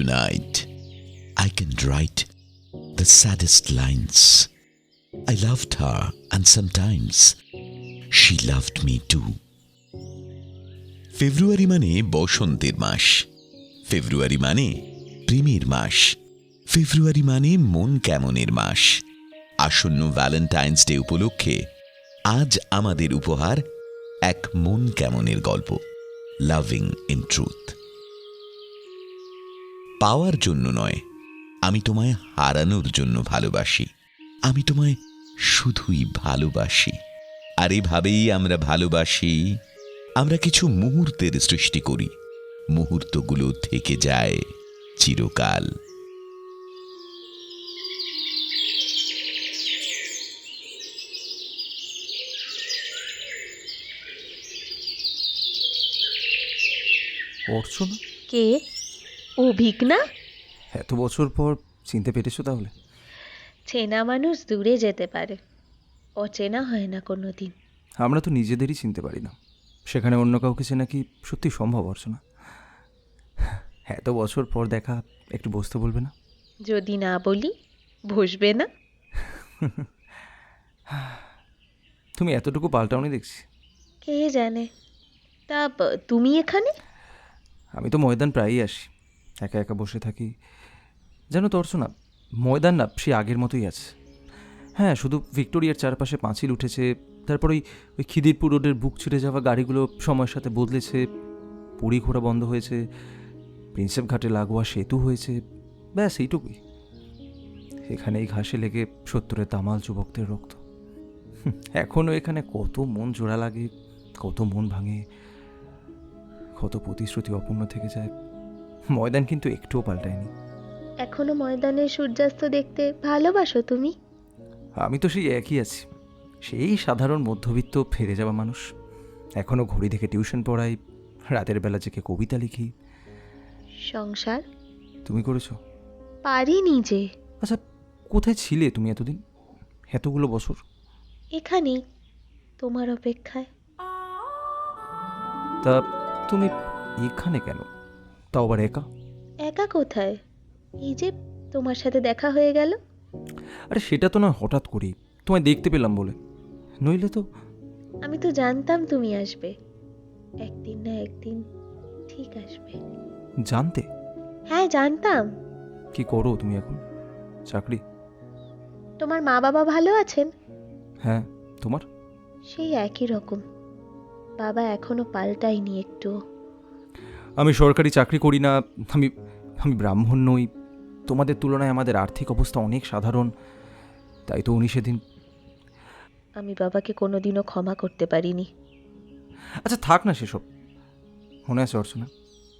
Tonight, I can write the saddest lines. I loved her, and sometimes she loved me too. ফেব্রুয়ারি মানে বসন্তের মাস। ফেব্রুয়ারি মানে প্রেমের মাস। ফেব্রুয়ারি মানে মন কেমনের মাস। আসন্ন ভ্যালেন্টাইন্স ডে উপলক্ষে আজ আমাদের উপহার এক মন কেমনের গল্প। লাভিং ইন ট্রুথ পাওয়ার জন্য নয় আমি তোমায় হারানোর জন্য ভালোবাসি। আমি তোমায় শুধুই ভালোবাসি। আর এভাবেই আমরা ভালোবাসি আমরা কিছু মুহূর্তের সৃষ্টি করি। মুহূর্তগুলো থেকে যায় চিরকাল। অর্চনা কে? অভিক না? এত বছর পর চিনতে পেরেছ তাহলে? চেনা মানুষ দূরে যেতে পারে। অচেনা হয় না কোনো দিন আমরা তো নিজেদেরই চিনতে পারি না। সেখানে অন্য কাউকে চেনা কি সত্যি সম্ভব অর্চনা? এত বছর পর দেখা একটু বসতে বলবে না? যদি না বলি বসবে না? তুমি এতটুকু পাল্টাওনি দেখছি। কে জানে? তা তুমি এখানে? আমি তো ময়দান প্রায়ই আসি। একা একা বসে থাকি। যেন তো অর্চনা ময়দান না, সে আগের মতোই আছে। হ্যাঁ শুধু ভিক্টোরিয়ার চারপাশে পাঁচিল উঠেছে, তারপর ওই ওই খিদিরপুর রোডের বুক ছিঁড়ে যাওয়া গাড়িগুলো সময়ের সাথে বদলেছে, পুরী ঘোরা বন্ধ হয়েছে, প্রিন্সেপ ঘাটে লাগোয়া সেতু হয়েছে, ব্যাস এইটুকুই। এখানে এই ঘাসে লেগে সত্তরের তামাল যুবকদের রক্ত। এখনও এখানে কত মন জোড়া লাগে, কত মন ভাঙে, কত প্রতিশ্রুতি অপূর্ণ থেকে যায়। ময়দান কিন্তু একটুও পাল্টায়নি। এখনও ময়দানে সূর্যাস্ত দেখতে ভালোবাসো তুমি? আমি তো সেই একই আছি। সেই সাধারণ মধ্যবিত্ত ফিরে যাওয়া মানুষ। এখনও ঘড়ি থেকে টিউশন পড়াই রাতের বেলা জেগে কবিতা লিখি। সংসার? তুমি করেছ? পারি নিজে আচ্ছা কোথায় ছিলে তুমি এতদিন? এতগুলো বছর? এখানেই তোমার অপেক্ষায়। তা তুমি এখানে কেন? তাও আবার একা? একা কোথায়? এই যে তোমার সাথে দেখা হয়ে গেল। আরে সেটা তো না হঠাৎ করেই তোমায় দেখতে পেলাম বলে। নইলে তো আমি তো জানতাম তুমি আসবে। একদিন না একদিন ঠিক আসবে। জানতে? হ্যাঁ জানতাম। কি করো তুমি এখন? চাকরি? তোমার মা বাবা ভালো আছেন? হ্যাঁ তোমার? সেই একই রকম। বাবা এখনও পাল্টায়নি একটু আমি সরকারি চাকরি করি না আমি আমি ব্রাহ্মণ নই। তোমাদের তুলনায় আমাদের আর্থিক অবস্থা অনেক সাধারণ। তাই তো উনি সেদিন আমি বাবাকে কোনোদিনও ক্ষমা করতে পারিনি। আচ্ছা থাক না সেসব। মনে আছে অর্চনা?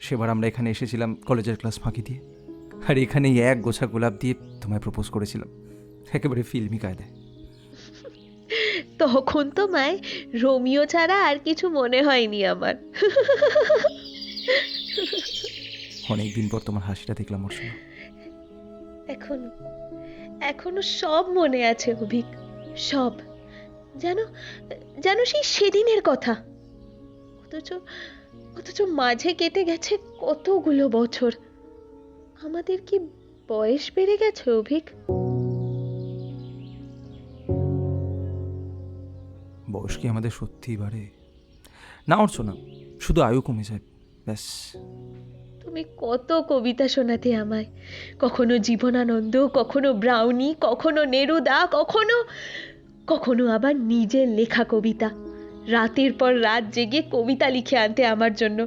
সেবার আমরা এখানে এসেছিলাম কলেজের ক্লাস ফাঁকি দিয়ে। আর এখানেই এক গোছা গোলাপ দিয়ে তোমায় প্রপোজ করেছিলাম। একেবারে ফিল্মি কায়দায়। তখন তো মায় রোমিও ছাড়া আর কিছু মনে হয়নি আমার। অনেক দিন পর তোমার হাসিটা দেখলাম অর্চনা। এখনও এখনও সব মনে আছে অভিক। সব। যেন যেন সেই সেদিনের কথা। অথচ অথচ মাঝে কেটে গেছে কতগুলো বছর। আমাদের কি বয়স বেড়ে গেছে অভিক? বয়স কি আমাদের সত্যিই বাড়ে? না অর্চনা শুধু আয়ু কমে যায় ব্যাস। তুমি কত কবিতা শোনাতে আমায়। কখনো জীবনানন্দ কখনো ব্রাউনি কখনো নেরুদা কখনো কখনো আবার নিজের লেখা কবিতা। রাতের পর রাত জেগে কবিতা লিখে আনতে আমার জন্য।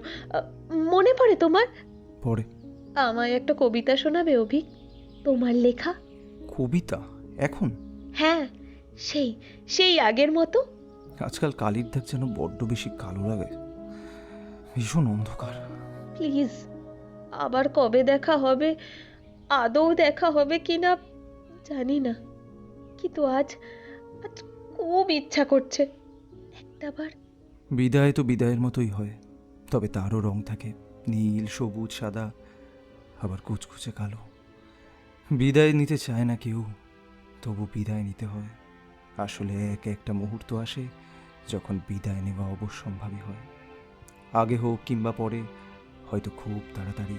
মনে পড়ে তোমার? পড়ে। আমায় একটা কবিতা শোনাবে অভি? তোমার লেখা? কবিতা? এখন? হ্যাঁ সেই সেই আগের মতো। আজকাল কালির দাগ যেন বড্ড বেশি কালো লাগে। ভীষণ অন্ধকার। প্লিজ আবার কবে দেখা হবে? আদৌ দেখা হবে কি না জানি না। কিন্তু আজ আজ খুব ইচ্ছা করছে। একটাবার। বিদায় তো বিদায়ের মতোই হয়। তবে তারও রং থাকে। নীল, সবুজ, সাদা, আবার কুচকুচে কালো। বিদায় নিতে চায় না কেউ। তবু বিদায় নিতে হয়। আসলে এক একটা মুহূর্ত আসে যখন বিদায় নেওয়া অবশ্যম্ভাবী হয়। আগে হোক কিংবা পরে হয়তো খুব তাড়াতাড়ি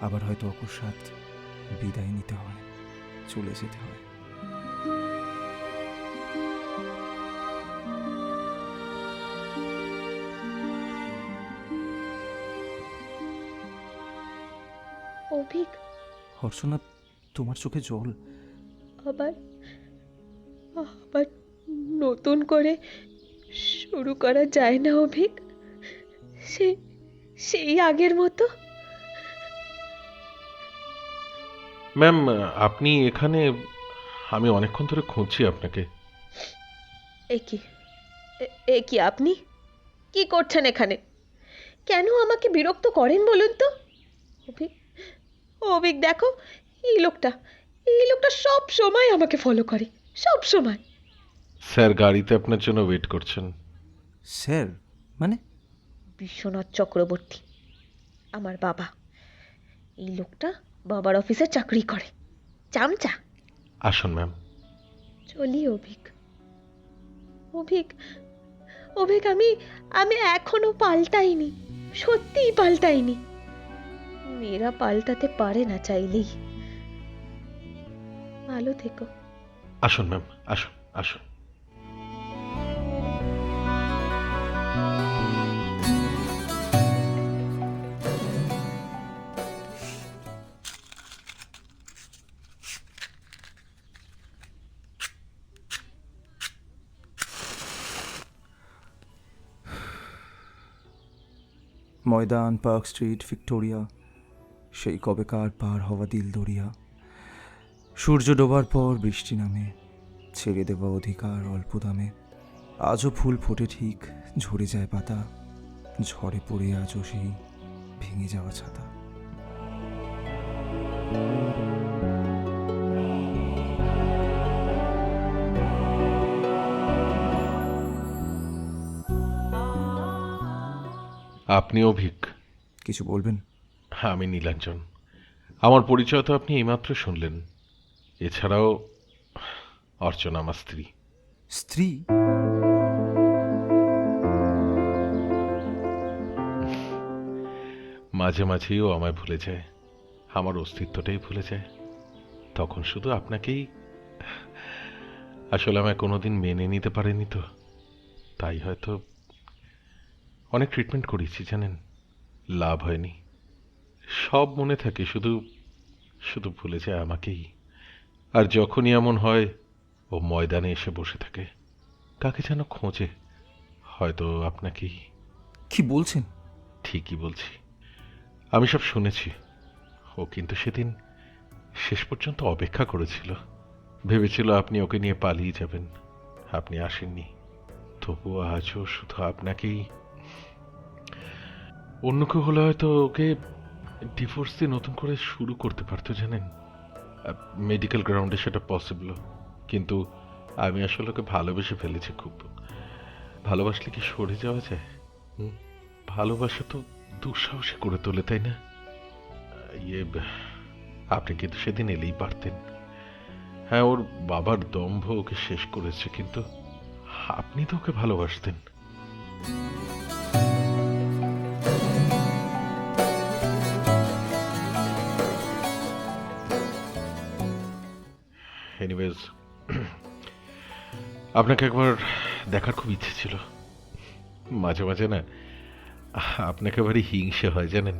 আবার হয়তো অকস্মাৎ বিদায় নিতে হয় চলে যেতে হয়। অভিক। হর্ষনা তোমার চোখে জল। আবার আবার নতুন করে শুরু করা যায় না অভিক। সে সেই আগের মতো? ম্যাম আপনি এখানে আমি অনেকক্ষণ ধরে খুঁজছি আপনাকে। এ কি? এ- এ কি আপনি? কি করছেন এখানে? কেন আমাকে বিরক্ত করেন বলুন তো? অভিক অভিক দেখো এই লোকটা এই লোকটা সব সময় আমাকে ফলো করে সব সময়। স্যার গাড়িতে আপনার জন্য ওয়েট করছেন। স্যার মানে বিশ্বনাথ চক্রবর্তী আমার বাবা। এই লোকটা বাবার অফিসে চাকরি করে। চামচা। আসুন ম্যাম। চলি অভিক। অভিক অভিক আমি আমি এখনও পাল্টাইনি। সত্যিই পাল্টাইনি। মেয়েরা পাল্টাতে পারে না চাইলেই। ভালো থেকো। আসুন ম্যাম। আসুন আসুন। ময়দান, পার্ক স্ট্রিট, ভিক্টোরিয়া, সেই কবেকার পার হওয়া দিল দরিয়া। সূর্য ডোবার পর বৃষ্টি নামে, ছেড়ে দেওয়া অধিকার অল্প দামে। আজও ফুল ফোটে ঠিক, ঝরে যায় পাতা, ঝড়ে পড়ে আজও সেই ভেঙে যাওয়া ছাতা। আপনি অভিক কিছু বলবেন? হ্যাঁ আমি নীলাঞ্জন। আমার পরিচয় তো আপনি এইমাত্র শুনলেন। এছাড়াও অর্চনা আমার স্ত্রী। স্ত্রী? মাঝে মাঝেই ও আমায় ভুলে যায়। আমার অস্তিত্বটাই ভুলে যায়। তখন শুধু আপনাকেই। আসলে আমায় কোনোদিন মেনে নিতে পারেনি তো। তাই হয়তো অনেক ট্রিটমেন্ট করেছি জানেন? লাভ হয়নি। সব মনে থাকে শুধু শুধু ভুলে যায় আমাকেই। আর যখনই এমন হয় ও ময়দানে এসে বসে থাকে। কাকে যেন খোঁজে হয়তো আপনাকেই। কি বলছেন? ঠিকই বলছি। আমি সব শুনেছি। ও কিন্তু সেদিন শেষ পর্যন্ত অপেক্ষা করেছিল। ভেবেছিল আপনি ওকে নিয়ে পালিয়ে যাবেন। আপনি আসেননি। তবুও আজও শুধু আপনাকেই অন্য কেউ হলে হয়তো ওকে ডিভোর্স দিয়ে নতুন করে শুরু করতে পারতো, জানেন? মেডিকেল গ্রাউন্ডে সেটা পসিবল কিন্তু আমি আসলে ওকে ভালোবেসে ফেলেছি খুব। ভালোবাসলে কি সরে যাওয়া যায়? ভালোবাসা তো দুঃসাহসী করে তোলে, তাই না? ইয়ে আপনি কিন্তু সেদিন এলেই পারতেন। হ্যাঁ ওর বাবার দম্ভ ওকে শেষ করেছে, কিন্তু আপনি তো ওকে ভালোবাসতেন। এনিওয়েজ আপনাকে একবার দেখার খুব ইচ্ছে ছিল। মাঝে মাঝে না, আপনাকে বাড়ি হিংসে হয়, জানেন?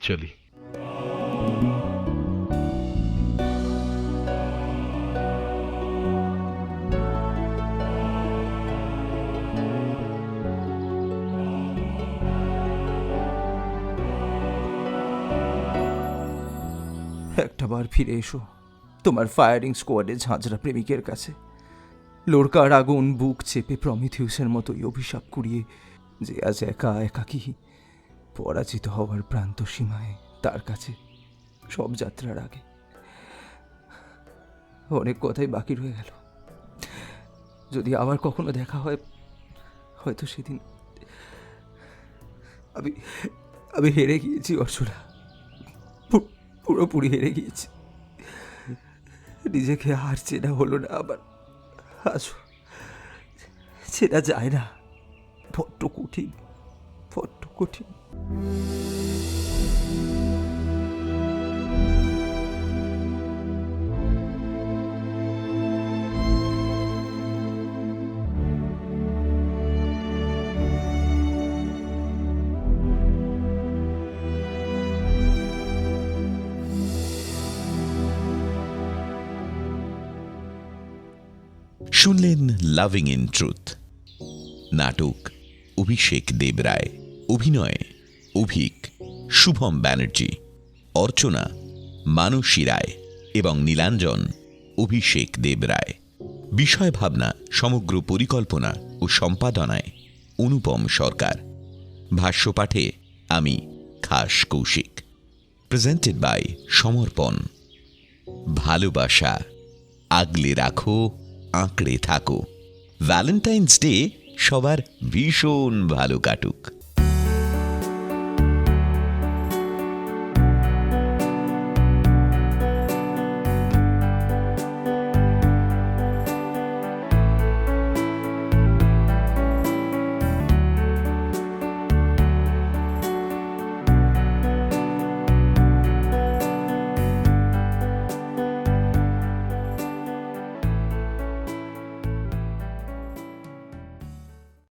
চলি। একটা বার ফিরে এসো। তোমার ফায়ারিং স্কোয়াডে ঝাঁঝরা প্রেমিকের কাছে। লোরকার আগুন বুক চেপে প্রমিথিউসের মতোই অভিশাপ কুড়িয়ে যে আজ একা একাকী পরাজিত হওয়ার প্রান্ত সীমায় তার কাছে সব যাত্রার আগে। অনেক কথাই বাকি রয়ে গেল। যদি আবার কখনো দেখা হয়, হয়তো সেদিন আমি আমি হেরে গিয়েছি অর্চনা। পুরোপুরি হেরে গিয়েছি। নিজেকে আর চেনা হলো না আমার। আসো চেনা যায় না। বড্ড কঠিন বড্ড কঠিন। শুনলেন লাভিং ইন ট্রুথ নাটক, অভিষেক দেবরায়। অভিনয়, অভিক, শুভম ব্যানার্জি। অর্চনা মানসী রায় এবং নীলাঞ্জন, অভিষেক দেবরায়। বিষয় ভাবনা সমগ্র পরিকল্পনা ও সম্পাদনায় অনুপম সরকার। ভাষ্যপাঠে আমি খাস কৌশিক। প্রেজেন্টেড বাই সমর্পণ। ভালোবাসা, আগলে রাখো। আঁকড়ে থাকো। ভ্যালেন্টাইন্স ডে সবার ভীষণ ভালো কাটুক।